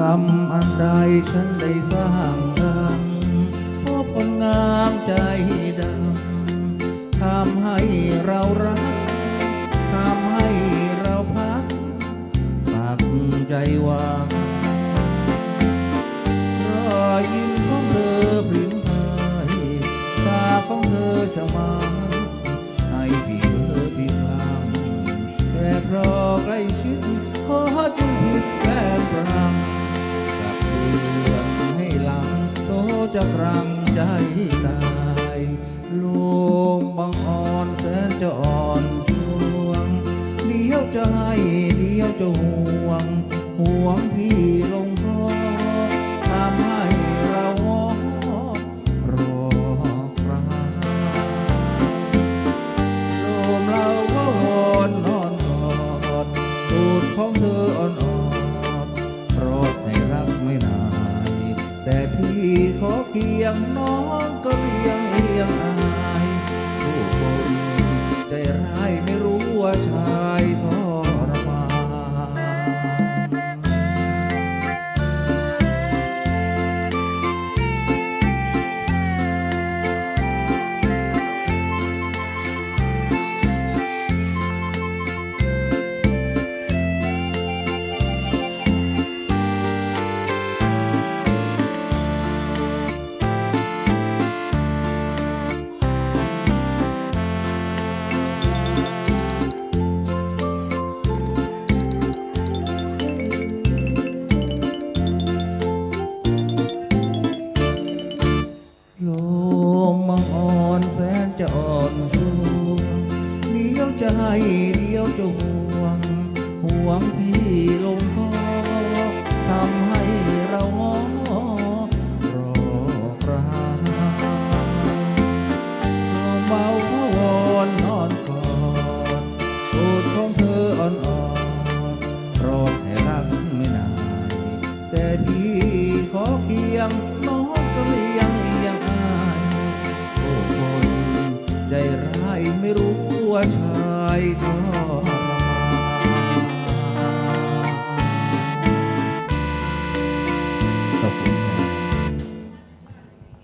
ทำอันใดฉันได้สร้างดังเพราะคนงามใจดำทำให้เรารักทำให้เราพักปักใจวางรอยยิ้มของเธอพริ้งพายตาของเธอสมางให้พี่เธอพี่คลางแต่เพราะใกล้ชิดขอจุงผิด ปรางกับเดือนให้หลังโตจะครังใจตายลวงบางอ่อนแสนจะอ่อนสวงเดียวจะให้เดียวจะห่วงห่วงพี่ลง ยงน้องก็เรียงเอียงอา จะอ่อนสูงเดียวจะให้เดียวจะห่วง ห่วงพี่ลงคอทำให้เราง้อรอคราเมาพะวอนนอนกอดโอดของเธออ่อนๆโปรดให้รักไม่นานแต่พี่ โอ้คนใจร้ายไม่รู้ว่าชายทอ